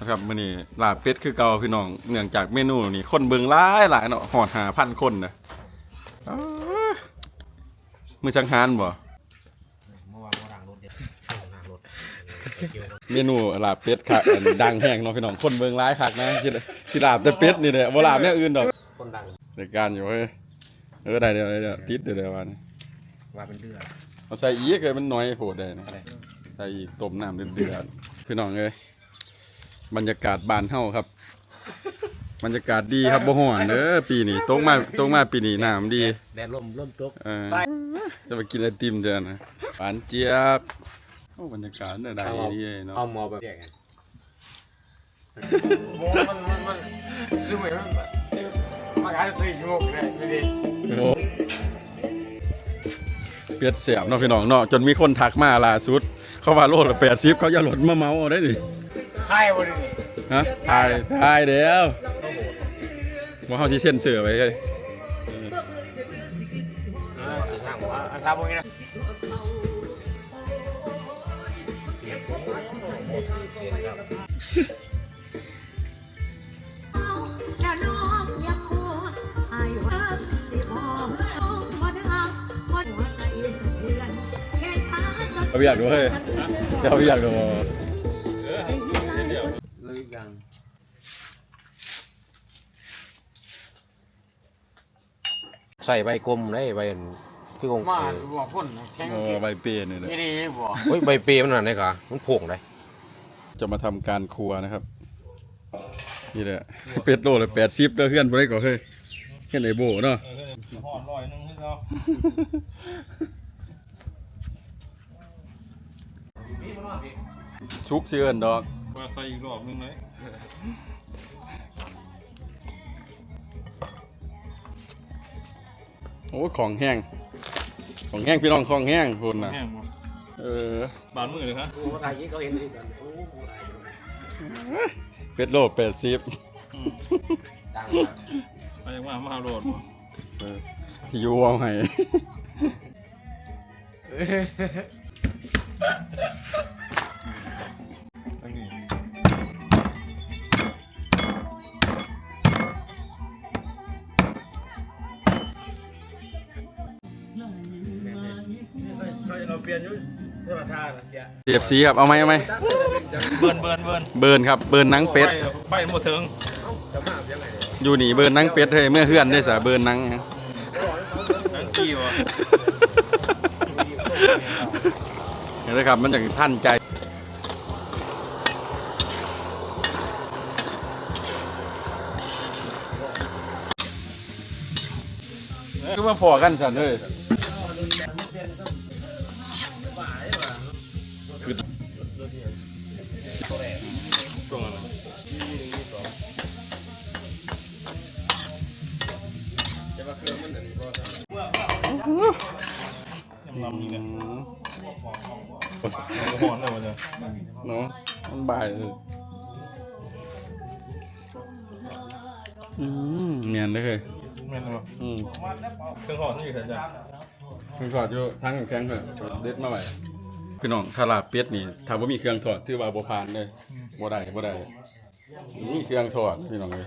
นะครับมื้อนี้ลาบเป็ดคือเก่าพี่น้องเนื่องจากเมนูนี่คนเบิ่งหลายหลายเนาะฮอด5,000คนนะอ้ามือสังหารบ่เมื่อวานเมื่อวานรถเด็ดล้างรถเกี่ยวเมนูลาบเป็ดค่ะอันดังแห้งเนาะพี่น้องคนเบิ่งหลายคักนะสิสิลาบแต่เป็ดนี่แหละบ่ลาบแนวอื่นดอกคนดังรายการอยู่เฮ้ยเออได้เดี๋ยวได้เดี๋ยวติดเดี๋ยวเดี๋ยววันว่าเป็นเรือเอาใส่อีกเลยมันน้อยโหดได้นะอะไร ใส่อีกต้มน้ำเดือดๆพี่น้องเอ้ย บรรยากาศบ้านเฮาครับ บรรยากาศดีครับบ่ฮ้อนเด้อปีนี้ตกมาตกมาปีนี้น้ำดี แดดลมลมตกเออจะไปกินไอติมเด้อนะหวานเจี๊ยบโอ้บรรยากาศเนี่ยได้ดีเนาะเอาหมอแบบแยกกันโมมันมันมันคือเหมือนมันแบบมาขายตัวโยกเลยไม่ดีโอ้เปียดเสียบเนาะพี่น้องเนาะจนมีคนทักมาล่าสุด เขาว่าโลละ80เขาอย่าหลดมาเมาเอาได้ดิ ค่ายวันนี้ฮะถ่ายถ่ายเดี๋ยวว่าเขาสิเซ็นเสือไว้เฮ้ยเออทางว่าอันตามพวกนี้นะแล้วน้องยังคงให้ว่าสิมองน้องบ่ได้บ่หัวใจสะเทือนแค่ขาจะเราอยากดูเฮ้ยเราอยากดู ส่ใบกลมได้ใบอันพี่คงมาบอกคนแข่งโอ้เก่งใบเปรย์นี่แหละไม่ดีบอกเฮ้ยใบเปรย์มันนั่นได้กะมันโผงได้จะมาทำการครัวนะครับ นี่แหละเป็ดโลละแปดสิบเด้อเพื่อนบ่ได้ก่อเฮ้ยเฮ็ดไอโบเนาะหอดลอยนึงให้เขาชุกเชื่อนดอกว่าใส่อีกรอบนึงเลย โอ้ของแห้ง ของแห้งพี่น้องของแห้งคุณน่ะแห้งบ่เออบานมือเลยครับโอ้ตายยี่เขาเห็นดีกันโอ้โหตายเป็ดโลแปดสิบดังไปยังว่ามาโหลดบ่เออที่อยู่เอาให้ตั้งนี้ ลี่ยนยุทธรรมชาติเสียเสียบสีครับเอาไหมเอาไหมเบิร์นเบิร์นเบิร์นเบิร์นครับเบิร์นหนังเป็ดไปไปหมดถึงอยู่นี่เบิร์นหนังเป็ดเฮ้ยเมื่อเฮือนได้สะเบิร์นหนังนั่งกี่วะเห็นไหมครับมันอย่างท่านใจคือมาพอกันสันเลย ยำลำนี่กันหอนเลยวะเนี่ยเนาะมันบ่ายเลยอืมเนียนเลยแม่นบ่อืมเครื่องหอนนี่อยู่แถวจ้ะคือถอดอยู่ทั้งแข็งเลยเด็ดมาไว้พี่น้องถ้าลาบเป็ดนี่ถ้าบ่มีเครื่องถอดถือว่าบ่ผ่านเลยบ่ได้บ่ได้มีเครื่องถอดพี่น้องเลย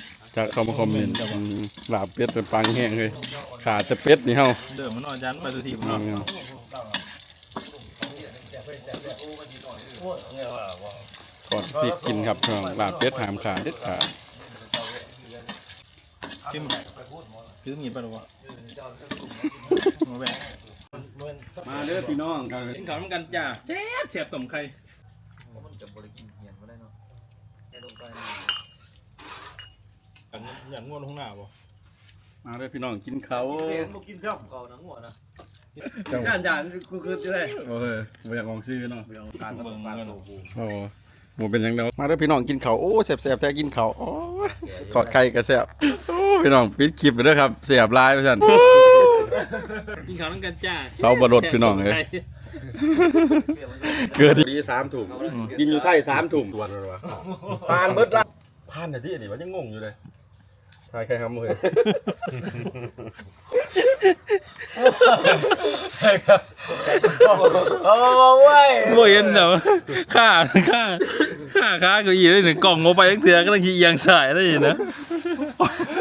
จากเขามาคอมเมนต์อืมลาบเป็ดเป็นปังแห้งเลยขาดแต่เป็ดนี่เฮา เดิมมันนอนยันไปสุทีอืเนาะมก่อนพริกกินครับพี่น้องลาบเป็ดหามขาดเด็ดขาดจิ้มคือมีไปหรือวะมาแบ่งมาเด้อพี่น้องครับกินข้าวเหมือนกันจ้าแซ่บแซ่บต้มไข่กันจะบริกินเหียนมาได้เนาะแค่ตรงไป อย่างง่วนข้างหน้าบ่มาเด้อพี่น้องกินเขาวลูกกินชอบเขาหนังหัวนะการจานกูคือจะได้โอ้ยบ่อยากลองซื้อเนาะการเบิ่งกันโอ้หมูเป็นหยังเนาะมาเด้อพี่น้องกินข้าวโอ้แซ่บๆแท้กินข้าวโอ้ยขอดไข่ก็แซ่บโอ้พี่น้องปิดคลิปไปเด้อครับแซ่บหลายว่าซั่นกินข้าวต้องกันจ้าเสาบรดพี่น้องเอ้ยเกิดดีสามถุงกินอยู่ไทยสามถุงตัวนึงวะผ่านเบิดละผ่านแต่ที่อันนี้มันยังงงอยู่เลย ทายใครทำเลยเอาเว้ยบ่เห็นเนาะค่าค่าค่าค่าเก็อีได้หนึ่งกล่องเอาไปตั้งเถื่อก็ต้องขี้เอียงสายได้นะโ